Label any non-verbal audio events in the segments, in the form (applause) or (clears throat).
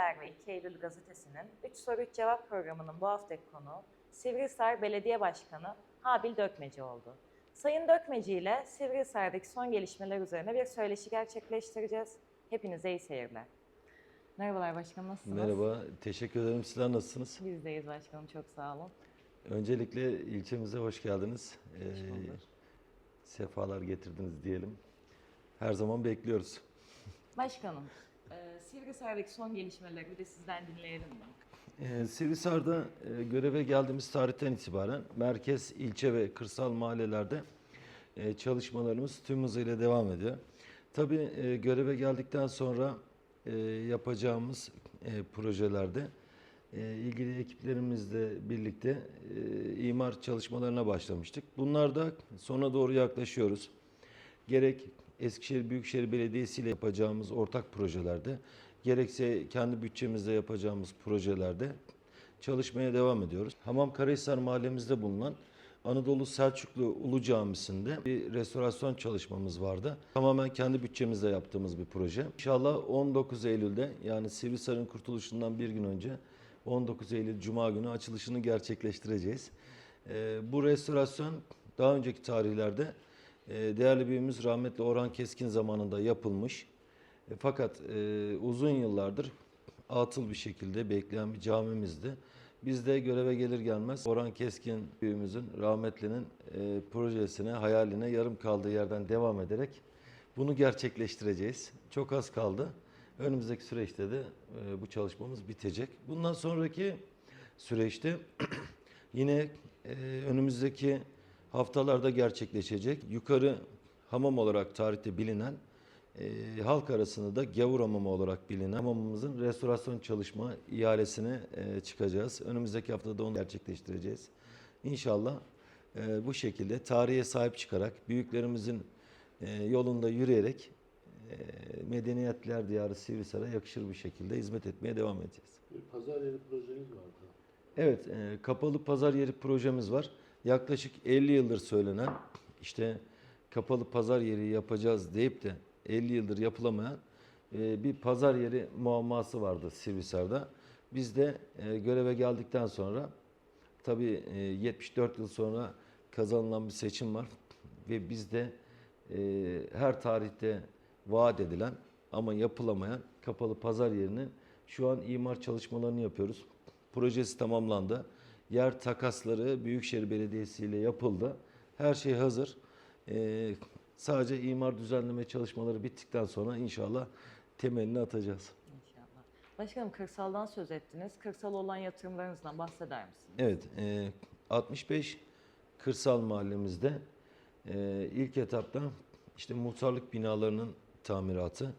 Haber ve 2 Eylül Gazetesi'nin 3 soru 3 cevap programının bu haftaki konuğu Sivrihisar Belediye Başkanı Habil Dökmeci oldu. Sayın Dökmeci ile Sivrihisar'daki son gelişmeler üzerine bir söyleşi gerçekleştireceğiz. Hepinize iyi seyirler. Merhabalar başkanım nasılsınız? Merhaba, teşekkür ederim. Sizler nasılsınız? Bizdeyiz başkanım çok sağ olun. Öncelikle ilçemize hoş geldiniz. Ee, bulduk. sefalar getirdiniz diyelim. Her zaman bekliyoruz. Başkanım, e, Sivrihisar'daki son gelişmeleri bir de sizden dinleyelim mi? Ee, Sivrisar'da e, göreve geldiğimiz tarihten itibaren merkez, ilçe ve kırsal mahallelerde e, çalışmalarımız tüm hızıyla devam ediyor. Tabii e, göreve geldikten sonra e, yapacağımız e, projelerde e, ilgili ekiplerimizle birlikte e, imar çalışmalarına başlamıştık. Bunlar da sona doğru yaklaşıyoruz. Gerek Eskişehir Büyükşehir Belediyesi ile yapacağımız ortak projelerde, gerekse kendi bütçemizde yapacağımız projelerde çalışmaya devam ediyoruz. Hamam Karahisar mahallemizde bulunan Anadolu Selçuklu Ulu Camisi'nde bir restorasyon çalışmamız vardı. Tamamen kendi bütçemizde yaptığımız bir proje. İnşallah 19 Eylül'de yani Sivrisar'ın kurtuluşundan bir gün önce 19 Eylül Cuma günü açılışını gerçekleştireceğiz. Ee, bu restorasyon daha önceki tarihlerde değerli büyüğümüz rahmetli Orhan Keskin zamanında yapılmış. E, Fakat e, uzun yıllardır atıl bir şekilde bekleyen bir camimizdi. Biz de göreve gelir gelmez Orhan Keskin büyüğümüzün rahmetlinin e, projesine, hayaline yarım kaldığı yerden devam ederek bunu gerçekleştireceğiz. Çok az kaldı. Önümüzdeki süreçte de e, bu çalışmamız bitecek. Bundan sonraki süreçte (clears throat) yine e, önümüzdeki haftalarda gerçekleşecek. Yukarı hamam olarak tarihte bilinen e, halk arasında da gavur hamamı olarak bilinen hamamımızın restorasyon çalışma ihalesine e, çıkacağız. Önümüzdeki haftada onu gerçekleştireceğiz. İnşallah e, bu şekilde tarihe sahip çıkarak büyüklerimizin e, yolunda yürüyerek e, medeniyetler diyarı Sivrisar'a yakışır bir şekilde hizmet etmeye devam edeceğiz. Bir pazar yeri projeniz vardı. Evet, e, kapalı pazar yeri projemiz var. Yaklaşık 50 yıldır söylenen işte kapalı pazar yeri yapacağız deyip de 50 yıldır yapılamayan e, bir pazar yeri muamması vardı Sivrisar'da. Biz de e, göreve geldikten sonra tabii e, 74 yıl sonra kazanılan bir seçim var ve biz de e, her tarihte vaat edilen ama yapılamayan kapalı pazar yerinin şu an imar çalışmalarını yapıyoruz. Projesi tamamlandı. Yer takasları Büyükşehir Belediyesi ile yapıldı. Her şey hazır. Ee, sadece imar düzenleme çalışmaları bittikten sonra inşallah temelini atacağız. İnşallah. Başkanım kırsaldan söz ettiniz. Kırsal olan yatırımlarınızdan bahseder misiniz? Evet, e, 65 kırsal mahallemizde e, ilk etapta işte muhtarlık binalarının tamiratı,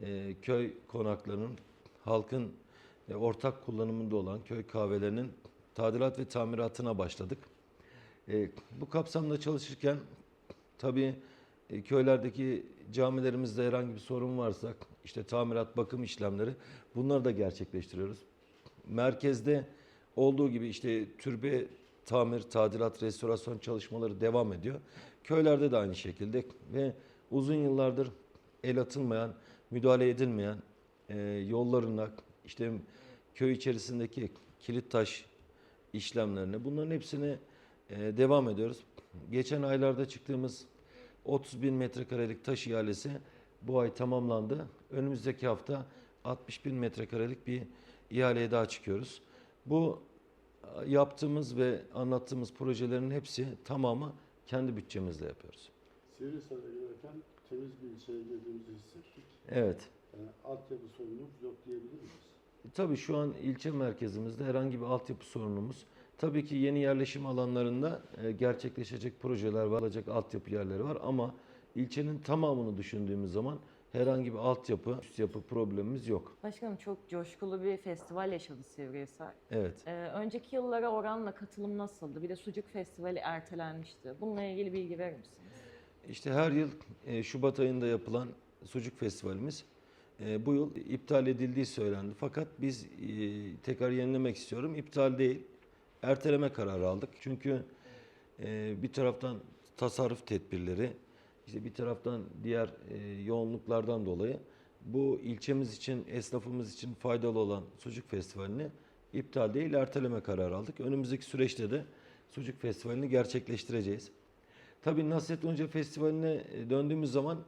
e, köy konaklarının halkın e, ortak kullanımında olan köy kahvelerinin tadilat ve tamiratına başladık. E, bu kapsamda çalışırken tabii e, köylerdeki camilerimizde herhangi bir sorun varsa işte tamirat, bakım işlemleri bunları da gerçekleştiriyoruz. Merkezde olduğu gibi işte türbe tamir, tadilat, restorasyon çalışmaları devam ediyor. Köylerde de aynı şekilde ve uzun yıllardır el atılmayan, müdahale edilmeyen e, yollarına, işte köy içerisindeki kilit taş işlemlerine bunların hepsine e, devam ediyoruz. Geçen aylarda çıktığımız 30 bin metrekarelik taş ihalesi bu ay tamamlandı. Önümüzdeki hafta 60 bin metrekarelik bir ihaleye daha çıkıyoruz. Bu e, yaptığımız ve anlattığımız projelerin hepsi tamamı kendi bütçemizle yapıyoruz. Sivrisar'a gelirken temiz bir ilçeye girdiğimizi hissettik. Evet. Yani altyapı sorunumuz yok diyebilir miyiz? Tabii şu an ilçe merkezimizde herhangi bir altyapı sorunumuz. Tabii ki yeni yerleşim alanlarında e, gerçekleşecek projeler var, alacak altyapı yerleri var ama ilçenin tamamını düşündüğümüz zaman herhangi bir altyapı, üst yapı problemimiz yok. Başkanım çok coşkulu bir festival yaşadı Sivrihisar. Evet. Ee, önceki yıllara oranla katılım nasıldı? Bir de Sucuk Festivali ertelenmişti. Bununla ilgili bilgi verir misiniz? İşte her yıl e, Şubat ayında yapılan Sucuk Festivalimiz e, bu yıl iptal edildiği söylendi. Fakat biz e, tekrar yenilemek istiyorum. İptal değil, erteleme kararı aldık. Çünkü e, bir taraftan tasarruf tedbirleri, işte bir taraftan diğer yoğunluklardan dolayı bu ilçemiz için, esnafımız için faydalı olan Sucuk Festivali'ni iptal değil, erteleme kararı aldık. Önümüzdeki süreçte de Sucuk Festivali'ni gerçekleştireceğiz. Tabii Nasrettin Hoca Festivali'ne döndüğümüz zaman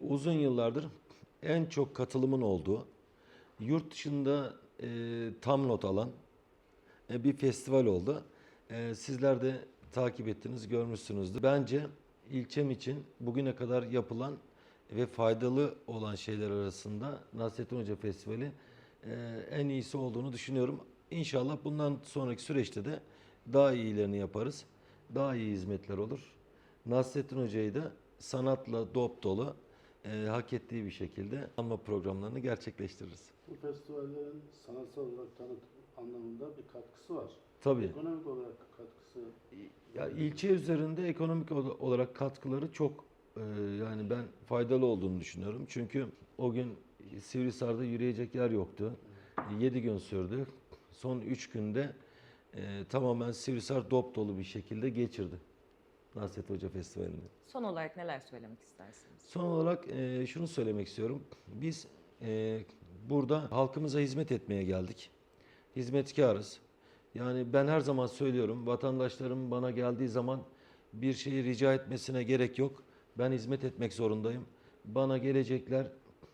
uzun yıllardır en çok katılımın olduğu, yurt dışında e, tam not alan e, bir festival oldu. E, sizler de takip ettiniz, görmüşsünüzdür. Bence ilçem için bugüne kadar yapılan ve faydalı olan şeyler arasında Nasrettin Hoca Festivali e, en iyisi olduğunu düşünüyorum. İnşallah bundan sonraki süreçte de daha iyilerini yaparız. Daha iyi hizmetler olur. Nasrettin Hoca'yı da sanatla dop dolu e, hak ettiği bir şekilde anma programlarını gerçekleştiririz. Bu festivallerin sanatsal olarak tanıtım anlamında bir katkısı var. Tabii. Ekonomik olarak katkısı Ya ilçe üzerinde ekonomik ol- olarak katkıları çok e, yani ben faydalı olduğunu düşünüyorum. Çünkü o gün Sivrisar'da yürüyecek yer yoktu. 7 gün sürdü. Son 3 günde e, tamamen Sivrisar dop dolu bir şekilde geçirdi. Nasret Hoca Festivali'ni. Son olarak neler söylemek istersiniz? Son olarak e, şunu söylemek istiyorum. Biz e, burada halkımıza hizmet etmeye geldik. Hizmetkarız. Yani ben her zaman söylüyorum, vatandaşlarım bana geldiği zaman bir şeyi rica etmesine gerek yok. Ben hizmet etmek zorundayım. Bana gelecekler,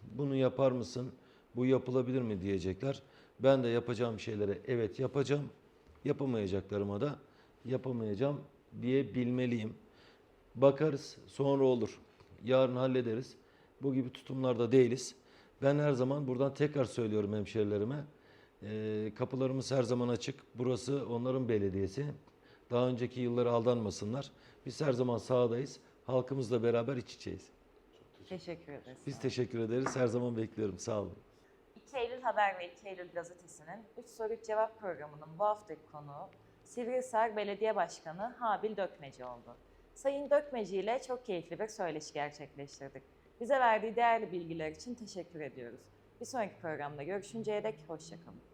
bunu yapar mısın, bu yapılabilir mi diyecekler. Ben de yapacağım şeylere evet yapacağım, yapamayacaklarıma da yapamayacağım diye bilmeliyim. Bakarız, sonra olur. Yarın hallederiz. Bu gibi tutumlarda değiliz. Ben her zaman buradan tekrar söylüyorum hemşerilerime. Ee, kapılarımız her zaman açık. Burası onların belediyesi. Daha önceki yılları aldanmasınlar. Biz her zaman sahadayız. Halkımızla beraber iç içeyiz. Teşekkür ederiz. Biz teşekkür ederiz. Her zaman bekliyorum. Sağ olun. 2 Eylül Haber ve 2 Eylül Gazetesi'nin 3 soru 3 cevap programının bu haftaki konuğu Sivrihisar Belediye Başkanı Habil Dökmeci oldu. Sayın Dökmeci ile çok keyifli bir söyleşi gerçekleştirdik. Bize verdiği değerli bilgiler için teşekkür ediyoruz. Bir sonraki programda görüşünceye dek hoşçakalın.